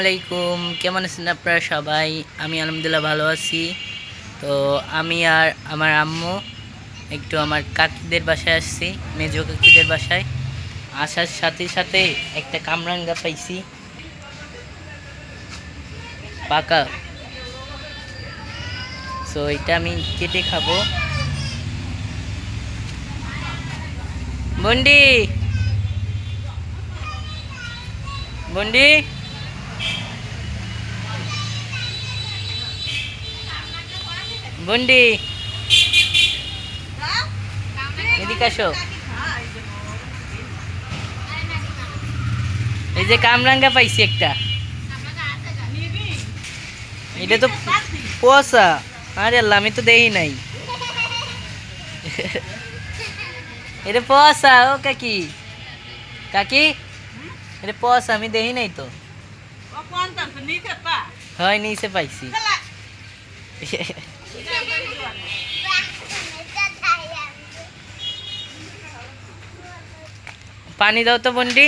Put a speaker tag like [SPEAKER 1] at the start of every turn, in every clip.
[SPEAKER 1] আলাইকুম কেমন আছেন আপনারা সবাই? আমি আলহামদুলিল্লাহ ভালো আছি। তো আমি আর আমার আম্মু একটু আমার কাকিদের বাসায় আসছি, মেজো কাকিদের বাসায়। আসার সাথে সাথে একটা কামরাঙ্গা পাইছি। পাকা। সো এটা আমি কেটে খাব। বন্ডি! বন্ডি! বন্ডি। এদিকে আসো। এই যে কামরাঙ্গা পাইছি একটা। এটা তো পোষা আরে আল্লাহ আমি তো দেই নাই। এটা পোষা ও কাকি। কাকি এটা পোষা আমি দেই নাই তো। হয় নিচে পাইছি। পানি দাও তো বন্ডি।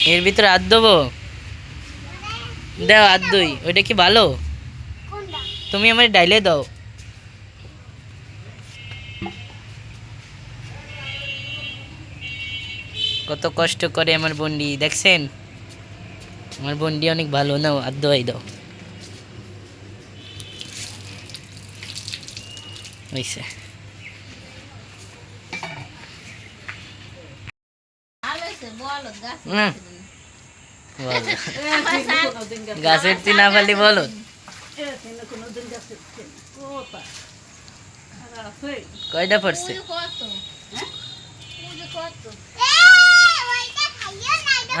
[SPEAKER 1] এর ভিতরে হাত দেবো? দাও হাত দুই ওইটা কি ভালো? তুমি আমার ডাইলে দাও। কত কষ্ট করে আমার বন্ডি দেখছেন? আমার বন্ডি অনেক ভালো, নাও, হাত দোয়াই দাও। হয়েছে গাছের চিনা ফালি বলো। কয়টা পড়ছে?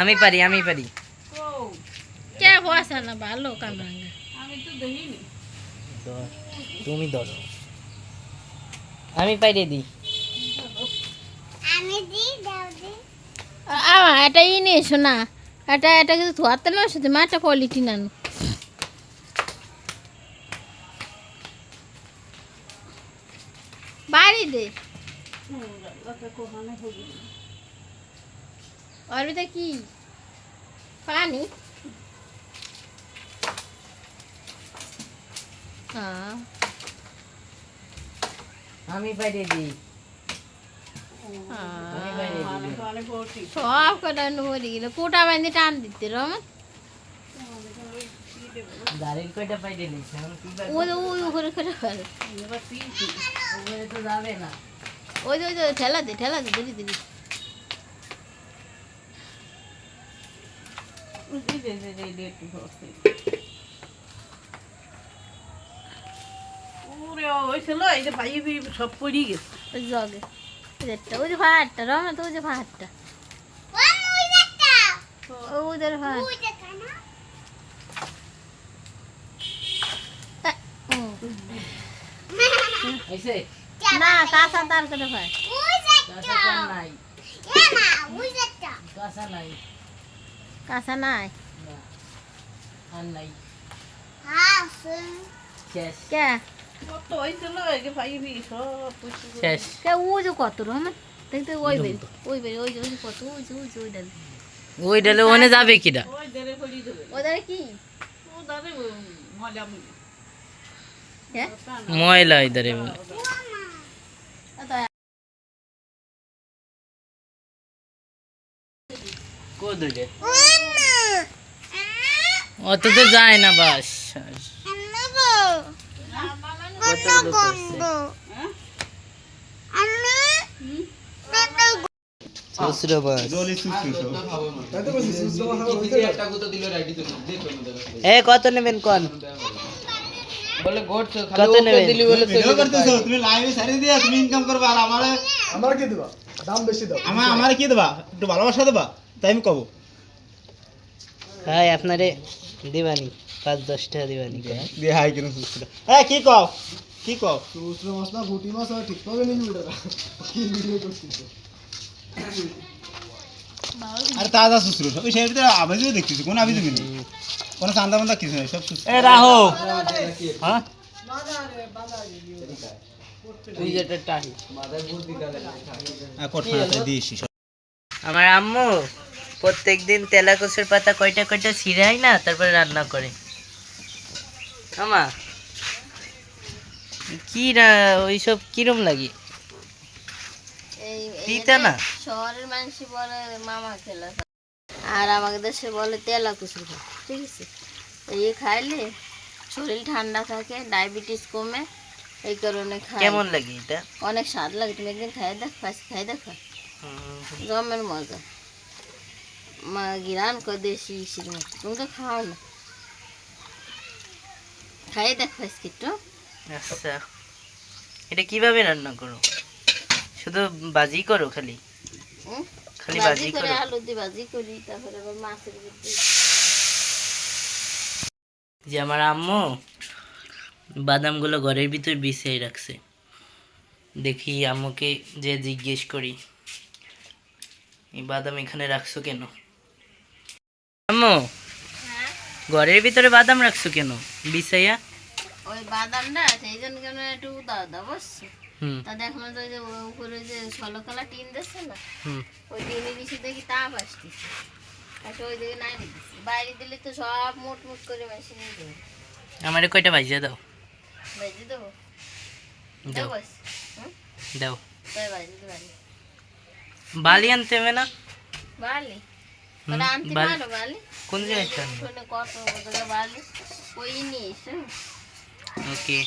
[SPEAKER 1] আমি পারি আমি পারি।
[SPEAKER 2] বসা না ভালো কামরাঙ্গা।
[SPEAKER 1] ধর, তুমি ধরো। আমি পাইরে দিই।
[SPEAKER 2] আমার এটা ই নিয়ে এসো না। এটা এটা কিন্তু ধোয়াতে না শুধু মাটা কোয়ালিটি নানো। বাড়ি দে। ভিতরে কি? পানি?
[SPEAKER 1] আমি পাইরে দিই
[SPEAKER 2] সব কটা মরে গেল কোটা বান্ধি টান দিতে রমন
[SPEAKER 1] নিয়েছে?
[SPEAKER 2] ওই ওই উপরে করে ফেলে
[SPEAKER 1] এবার তো যাবে না
[SPEAKER 2] ওই যে ওই ঠেলা দে ঠেলা দে দিদি দিদি
[SPEAKER 3] সব পড়ি গেছে।
[SPEAKER 2] ওই জগে যে ওই যে ভাতটা রমন তো ওই যে ভাতটা ওদের ভাত না? কাঁচা তার করে
[SPEAKER 1] কাঁচা নাই। কাঁচা নাই। আর শেষ।
[SPEAKER 2] কে?
[SPEAKER 3] কত হয়েছিল এই যে পাইবি সব পড়ি
[SPEAKER 1] শেষ।
[SPEAKER 2] ও যে কত রমন দেখতে ওই বেরি ওই বেরি ওই যে ওই কত ওই যে ওই যে ওই ডাল।
[SPEAKER 1] ওই ডালে ওনে যাবে
[SPEAKER 3] ওই পড়ি দেবে
[SPEAKER 2] কি?
[SPEAKER 3] ও মজা
[SPEAKER 2] হ্যাঁ?
[SPEAKER 1] ময়লা ইদারে বলে অত তো যায় না বাস কতগুলো করছে শ্বশুর বাস এ কত নেবেন কোন? কত নেবেন?
[SPEAKER 4] তুমি লাইভে সারি দিয়া তুমি ইনকাম করবা আর আমারে
[SPEAKER 5] আমার কি দিবা? দাম বেশি দাও।
[SPEAKER 4] আমার আমারে কি দেবা? একটু ভালোবাসা দেবা? তাই আমি কব।
[SPEAKER 1] হাই আপনারে দিবানি। পাঁচ দশ টাকা দিবানি
[SPEAKER 4] দিয়ে হাই কেন সুস্থ হ্যাঁ কি কও? কি কও?
[SPEAKER 5] চুষরো মাছ না গুটি মাছ আর ঠিক পাবে নাকি ওটা কি ভিডিও করছিস
[SPEAKER 4] আর তাজা সুস্থ সব সেই ভিতরে আবেজও দেখতেছি কোন আবেজ নেই। কোনো চান্দা মান্দা কিছু নেই সব সুস্থ।
[SPEAKER 1] এ রাহো হ্যাঁ?
[SPEAKER 4] আর
[SPEAKER 1] আমার আম্মু প্রত্যেকদিন তেলা কচুর পাতা কয়টা কয়টা ছিঁড়াই না তারপরে রান্না করে। আমা। কি না ওইসব কিরম লাগে? তিতা না?
[SPEAKER 2] শহরের মানুষ বলে মামা খেলা আর আমাদের দেশে বলে তেলা কুচু ঠিক আছে? এই খাইলে শরীর ঠান্ডা থাকে ডায়াবেটিস কমে এই কারণে খাই।
[SPEAKER 1] কেমন লাগে এটা?
[SPEAKER 2] অনেক স্বাদ লাগে তুমি একদিন খাই দেখ ফার্স্ট খাই দেখা। জমের মজা। মা গিরান কর দেশি ইসির মতো তুমি তো খাও না। খাই দেখ ফার্স্ট একটু
[SPEAKER 1] আচ্ছা। এটা কীভাবে রান্না করো? শুধু বাজি করো খালি? খালি
[SPEAKER 2] ভাজি
[SPEAKER 1] বাজি
[SPEAKER 2] করে আলু দিয়ে ভাজি করি তারপরে আবার মাছের
[SPEAKER 1] যে আমার আম্মু বাদামগুলো ঘরের ভিতর বিছিয়ে রাখছে। দেখি আম্মুকে যে জিজ্ঞেস করি এই বাদাম এখানে রাখছো কেন? আম্মু ঘরের ভিতরে বাদাম রাখছো কেন? বিছাইয়া
[SPEAKER 2] ওই বাদামটা সেই জন্য কেন একটু দাও দাও
[SPEAKER 1] হুম।
[SPEAKER 2] তা দেখলাম তো যে উপরে যে ষোলোখালা টিন দিচ্ছে না
[SPEAKER 1] হুম।
[SPEAKER 2] ওই টিনের নিচে দেখি তাপ আসতেছে। আচ্ছা ওই দিকে নাই বাইরে দিলে তো সব মুট মুট করে মেশিন দেবে
[SPEAKER 1] আমারে কয়টা ভাইজা দাও?
[SPEAKER 2] ভেজে দেবো?
[SPEAKER 1] দাও।
[SPEAKER 2] হুম?
[SPEAKER 1] দাও।
[SPEAKER 2] তাই পারি
[SPEAKER 1] বালি আনতে হবে না?
[SPEAKER 2] বালি?
[SPEAKER 1] কোন জিনিসটা ওকে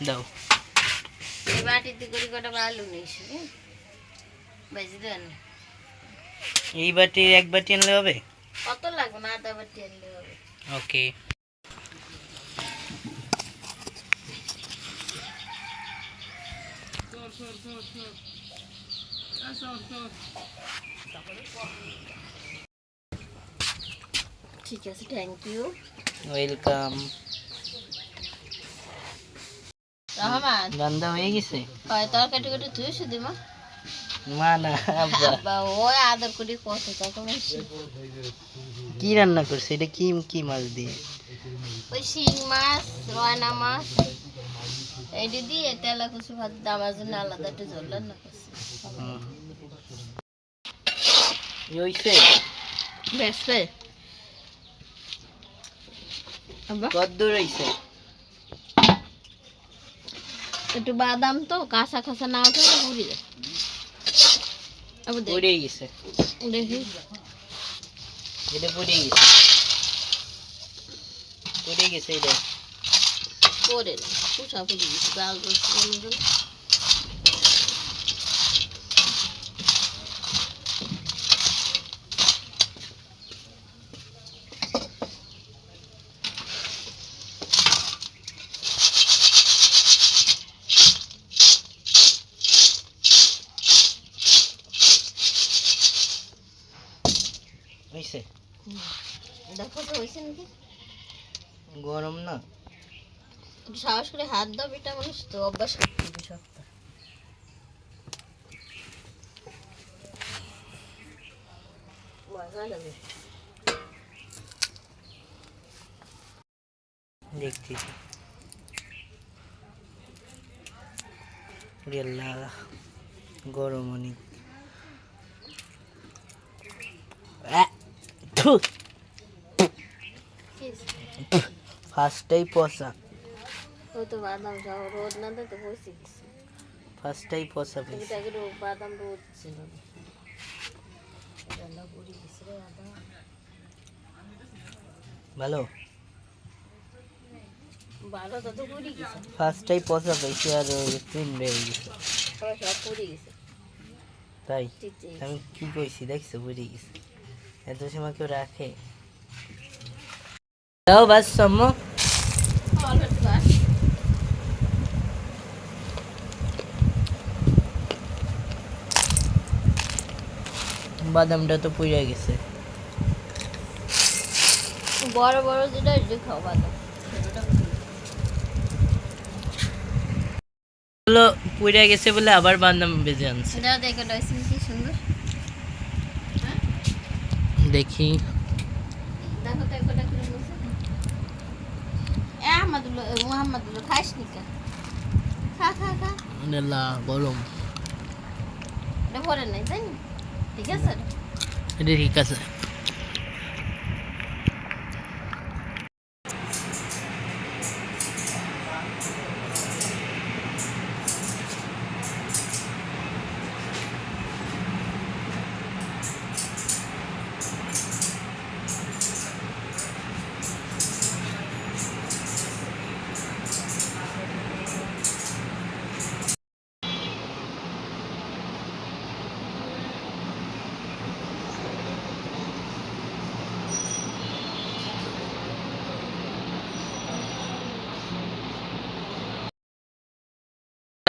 [SPEAKER 1] দাও
[SPEAKER 2] এই বাটিতে করে কটা বালু ভেজে
[SPEAKER 1] এই বাটি এক বাটি আনলে হবে
[SPEAKER 2] কত লাগবে না আধা বাটি আনলে হবে
[SPEAKER 1] ওকে
[SPEAKER 2] ঠিক আছে থ্যাংক ইউ
[SPEAKER 1] ওয়েলকাম
[SPEAKER 2] রহমান।
[SPEAKER 1] রান্না হয়ে গেছে?
[SPEAKER 2] হয় তরকারি কেটে তুই শুধু মা
[SPEAKER 1] মা না আব্বা।
[SPEAKER 2] ওই আদর করি কত তখন
[SPEAKER 1] কি রান্না করছে? এটা কি কি মাছ দিয়ে?
[SPEAKER 2] ওই শিং মাছ রয়না মাছ। এইটি দিয়ে তেলা কুচু ভাত আমার জন্য আলাদা একটু জল রান্না করছি।
[SPEAKER 1] হইছে
[SPEAKER 2] বেশ
[SPEAKER 1] কদ্দূর হইছে
[SPEAKER 2] একটু বাদাম তো কাঁচা কাঁচা না ওঠে না পুরি যায়।
[SPEAKER 1] গেছে।
[SPEAKER 2] দেখি।
[SPEAKER 1] এটা পড়ে গেছে। পড়ে গেছে এটা।
[SPEAKER 2] না পুষা পুরি গেছে।
[SPEAKER 1] হইছে?
[SPEAKER 2] দেখো তো হয়েছে নাকি?
[SPEAKER 1] গরম না?
[SPEAKER 2] সাহস করে হাত দাও মানুষ তো অভ্যাস করতে হবে সপ্তাহ
[SPEAKER 1] দেখছি। আল্লাহ গরম অনেক। থু, ফার্স্টটাই পচা
[SPEAKER 2] ও তো বাদাম খাও রোদ না তো বসে গেছে
[SPEAKER 1] পচা পেয়েছি
[SPEAKER 2] তো আগে রো- বাদাম রোদ ছিল না রান্না পুরি গেছে রে বাদাম
[SPEAKER 1] ভালো
[SPEAKER 2] ভালো তো তো পুরি গেছে
[SPEAKER 1] ফার্স্টটাই পচা পেয়েছি আর তিন বেড়ে গেছে
[SPEAKER 2] সব পুরি গেছে
[SPEAKER 1] তাই আমি কি কইছি দেখছ বুঝে গেছি এত সময় কেউ রাখে। দাও বাস সম্মু। বাদামটা তো পুড়ে গেছে।
[SPEAKER 2] বড় বড় যেটা খাও বাদাম
[SPEAKER 1] হলো পুড়ে গেছে বলে আবার বাদাম বেজে আনছে।
[SPEAKER 2] দেখে কি সুন্দর
[SPEAKER 1] দেখি
[SPEAKER 2] দেখো তো একটা করে বসে এ আহমদুল্লাহ মোহাম্মদুল্লাহ খাইস নি কা খা খা খা
[SPEAKER 1] আল্লাহ গরম।
[SPEAKER 2] ঠিক আছে?
[SPEAKER 1] ঠিক আছে।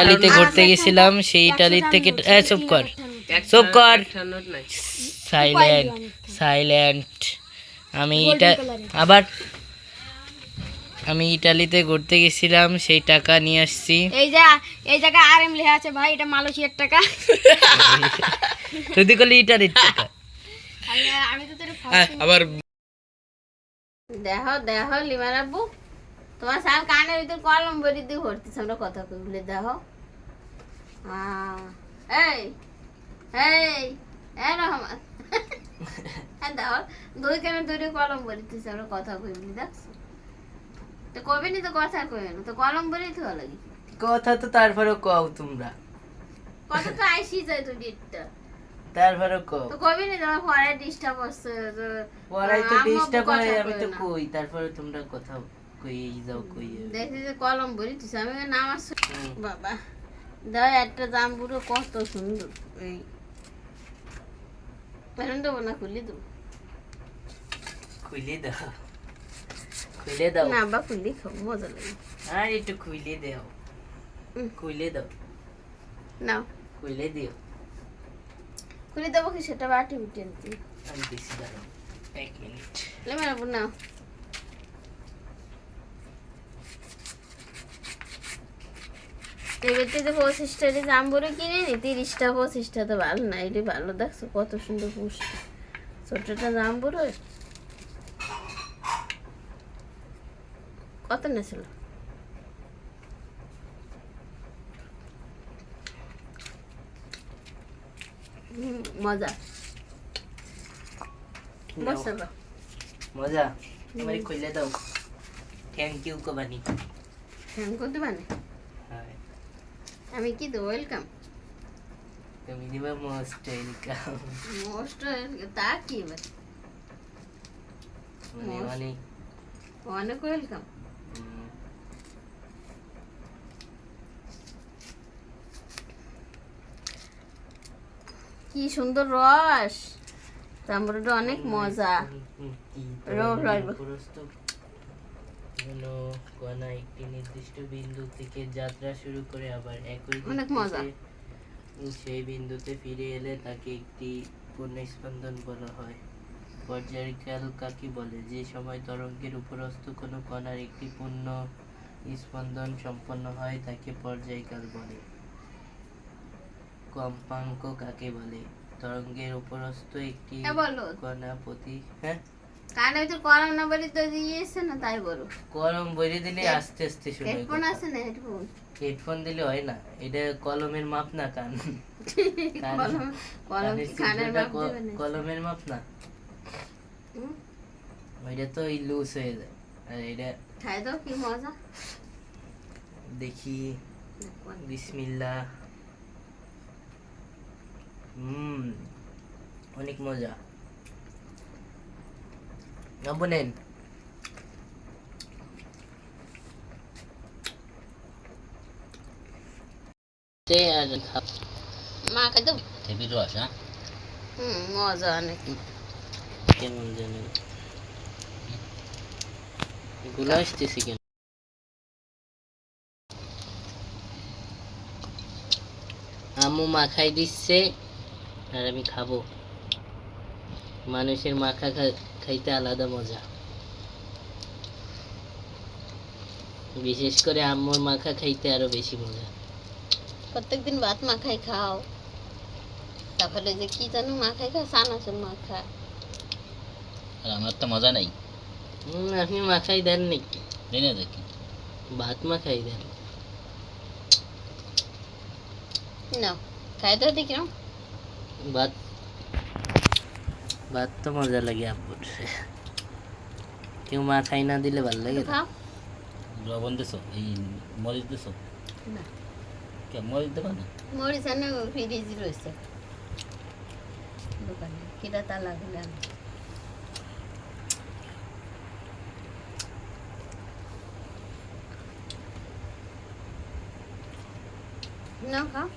[SPEAKER 1] ইটালিতে ঘুরতে গেছিলাম সেই ইটালির থেকে চুপ কর। চুপ কর। সাইলেন্ট সাইলেন্ট আমি এটা আবার আমি ইটালিতে ঘুরতে গেছিলাম সেই টাকা নিয়ে আসছি।
[SPEAKER 2] এই যে এই জায়গায় আর এম লেখা আছে ভাই এটা মালয়েশিয়ার টাকা।
[SPEAKER 1] তুই কলি ইটালির টাকা।
[SPEAKER 2] আমি তো তোর
[SPEAKER 1] আবার
[SPEAKER 2] দেখো দেখো লিমার আব্বু তোমার সাল কানের ভিতর কলম বড়ি দিয়ে ভরতেছে আমরা কথা কই বলে দেখো। এই এই এই রহমান। দেখো দুই কানে দুই কলম আমরা কথা কই বলে দেখছ। তো কবে নি তো কথা কই না তো কলম বড়ি তো লাগি?
[SPEAKER 1] কথা তো তারপরে কও তোমরা।
[SPEAKER 2] কথা তো আইসি যায় তো ডেটটা
[SPEAKER 1] তারপরে কও।
[SPEAKER 2] তো কবে নি তোমার পরে ডিস্টার্ব হচ্ছে তো
[SPEAKER 1] তো ডিস্টার্ব হয় আমি তো কই তারপরে তোমরা কথা কই যাও কই
[SPEAKER 2] যে কলম বড়িতেছে আমি নাম আসছে বাবা দাও একটা জাম্বুরও কত সুন্দর। এই পেরন দেবো না খুলি দেবো?
[SPEAKER 1] খুলে দাও। খুলে দাও।
[SPEAKER 2] না বা খুলি খাও মজা লাগে।
[SPEAKER 1] আর একটু খুলে দাও। খুলে দাও।
[SPEAKER 2] নাও।
[SPEAKER 1] খুলে দিও।
[SPEAKER 2] খুলি দেবো কি সেটা বাটি উঠে আনছি
[SPEAKER 1] আমি দিছি দাঁড়াও এক মিনিট।
[SPEAKER 2] লে নাও। যে পঁচিশটা জাম্বুরে কিনে নি তিরিশটা পঁচিশটা তো ভালো না এটি ভালো। দেখছ কত সুন্দর পুষ্টি। ছোটটা জাম্বুরে। কত নেছিল হুম, মজা।
[SPEAKER 1] মজা তোমার খুলে দাও। থ্যাংক ইউ কবানি।
[SPEAKER 2] করতে মানে
[SPEAKER 1] হ্যাঁ
[SPEAKER 2] আমি কি দেবো ওয়েলকাম
[SPEAKER 1] তুমি দিবা মোস্ট ওয়েলকাম
[SPEAKER 2] মোস্ট তা কি এবার
[SPEAKER 1] মানে
[SPEAKER 2] Most.
[SPEAKER 1] অনেক
[SPEAKER 2] অনেক ওয়েলকাম
[SPEAKER 1] উম,
[SPEAKER 2] কি সুন্দর রস জাম্বুরটা অনেক মজা
[SPEAKER 1] হুম, কি
[SPEAKER 2] রোগ
[SPEAKER 1] তোমার
[SPEAKER 2] লাগবে।
[SPEAKER 1] যেন কণা একটি নির্দিষ্ট বিন্দু থেকে যাত্রা শুরু করে আবার একই
[SPEAKER 2] অনেক মজা।
[SPEAKER 1] সেই বিন্দুতে ফিরে এলে তাকে একটি পুনঃস্পন্দন বলা হয়। পর্যায়কাল কাকে বলে যে সময় তরঙ্গের উপরস্থ কোনো কণার একটি পূর্ণ স্পন্দন সম্পন্ন হয় তাকে পর্যায়কাল বলে। কম্পাঙ্ক কাকে বলে? তরঙ্গের উপরস্থ একটি কণা প্রতি হ্যাঁ?
[SPEAKER 2] কানে ভিতর কলম না বলি তো দিয়েছে না তাই বলো।
[SPEAKER 1] কলম বইরে দিলে আস্তে আস্তে শুনে
[SPEAKER 2] হেডফোন আছে না হেডফোন?
[SPEAKER 1] হেডফোন দিলে হয় না এটা কলমের মাপ না কান।
[SPEAKER 2] কলম কলম
[SPEAKER 1] কানের
[SPEAKER 2] মাপ
[SPEAKER 1] কলমের মাপ না। ওইটা তো লুজ হয়ে যায়। আর এটা
[SPEAKER 2] খাই দাও কি মজা।
[SPEAKER 1] দেখি। বিসমিল্লাহ। হুম অনেক মজা। আব্বু নেন তে আর খাপ
[SPEAKER 2] মা খাই দাও
[SPEAKER 1] হেভি রস হ্যাঁ
[SPEAKER 2] হুম মজা অনেক
[SPEAKER 1] কেমন জানি গুলো আসতেছি কেন আম্মু মাখাই দিচ্ছে আর আমি খাব মানুষের মাখা খা- খাইতে আলাদা মজা। বিশেষ করে আম্মুর মাখা খাইতে আরও বেশি মজা।
[SPEAKER 2] প্রত্যেকদিন ভাত মাখাই খাও। তারপরে যে কি জানো মাখাই খাও সানাসুর মাখা।
[SPEAKER 6] আর আমার তো মজা নাই।
[SPEAKER 1] আপনি মাখাই দেন নাকি
[SPEAKER 6] জেনে দেখি।
[SPEAKER 1] ভাত মাখাই দেন।
[SPEAKER 2] না খাইতে দেখি
[SPEAKER 1] ভাত ভাত তো মজা লাগে আপুর কেউ মাথায় না দিলে ভালো লাগে
[SPEAKER 6] লবণ দিছো এই মরিচ দিছো?
[SPEAKER 2] না।
[SPEAKER 6] কে মরিচ দেবা না?
[SPEAKER 2] মরিচ আনে ফ্রিজ রয়েছে দোকানে কিরা তালা না খাও।